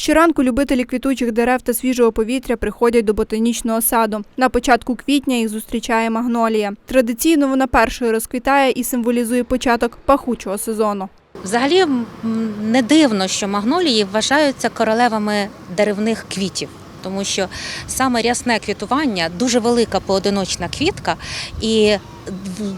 Щоранку любителі квітучих дерев та свіжого повітря приходять до ботанічного саду. На початку квітня їх зустрічає магнолія. Традиційно вона першою розквітає і символізує початок пахучого сезону. Взагалі не дивно, що магнолії вважаються королевами деревних квітів. Тому що саме рясне квітування дуже велика поодиночна квітка, і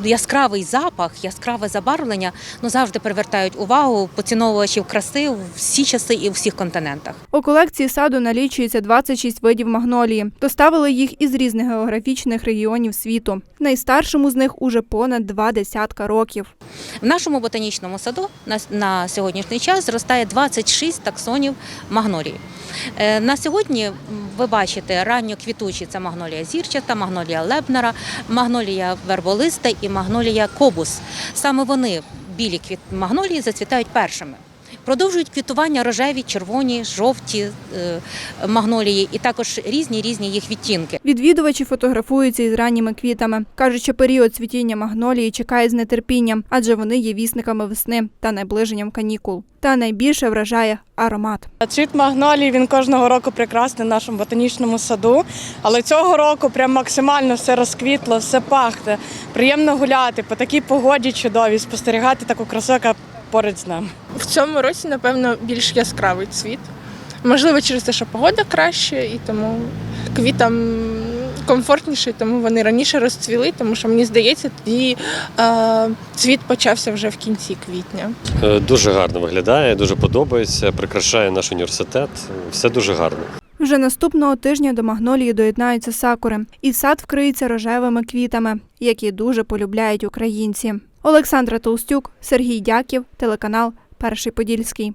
яскравий запах, яскраве забарвлення ну завжди привертають увагу поціновувачів краси в всі часи і у всіх континентах. У колекції саду налічується 26 видів магнолії. Доставили їх із різних географічних регіонів світу. Найстаршому з них уже понад два десятка років. В нашому ботанічному саду на, на сьогоднішній час зростає 26 таксонів магнолії. Е, На сьогодні ви бачите ранньоквітучі це магнолія зірчата, магнолія лебнера, магнолія верболиста і магнолія кобус. Саме вони, білі квіт магнолії, зацвітають першими. Продовжують квітування рожеві, червоні, жовті е, магнолії і також різні різні їх відтінки. Відвідувачі фотографуються із ранніми квітами. Кажуть, що період цвітіння магнолії чекає з нетерпінням, адже вони є вісниками весни та наближенням канікул. Та найбільше вражає аромат. Цвіт магнолії він кожного року прекрасний в нашому ботанічному саду. Але цього року прям максимально все розквітло, все пахне. Приємно гуляти по такій погоді чудовій, спостерігати таку красу, яка поряд з нами. В цьому році, напевно, більш яскравий цвіт. Можливо, через те, що погода краще, і тому квітам комфортніше, тому вони раніше розцвіли, тому що мені здається, тоді е, цвіт почався вже в кінці квітня. Е, Дуже гарно виглядає, дуже подобається, прикрашає наш університет. Все дуже гарно. Вже наступного тижня до магнолії доєднаються сакури, і сад вкриється рожевими квітами, які дуже полюбляють українці. Олександра Толстюк, Сергій Дяків, телеканал Перший Подільський.